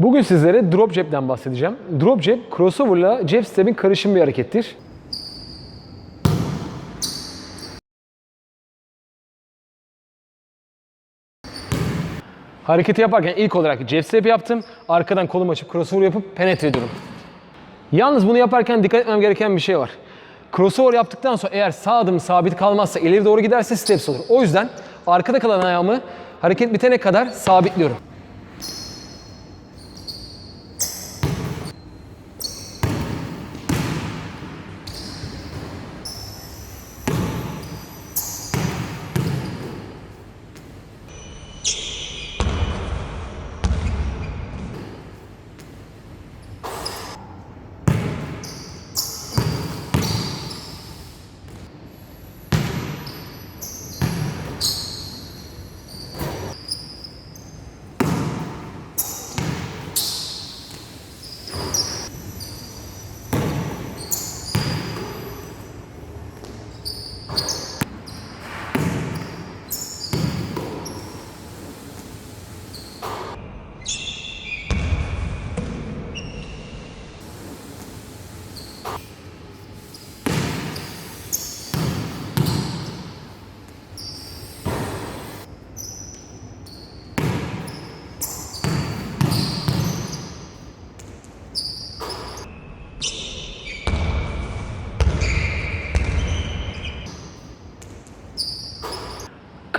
Bugün sizlere drop jab'den bahsedeceğim. Drop jab, crossover ile jab step'in karışım bir harekettir. Hareketi yaparken ilk olarak jab step yaptım. Arkadan kolumu açıp crossover yapıp penetre ediyorum. Yalnız bunu yaparken dikkat etmem gereken bir şey var. Crossover yaptıktan sonra eğer sağ adım sabit kalmazsa ileri doğru giderse steps olur. O yüzden arkada kalan ayağımı hareket bitene kadar sabitliyorum.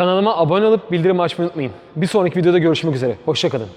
Kanalıma abone olup bildirim açmayı unutmayın. Bir sonraki videoda görüşmek üzere. Hoşçakalın.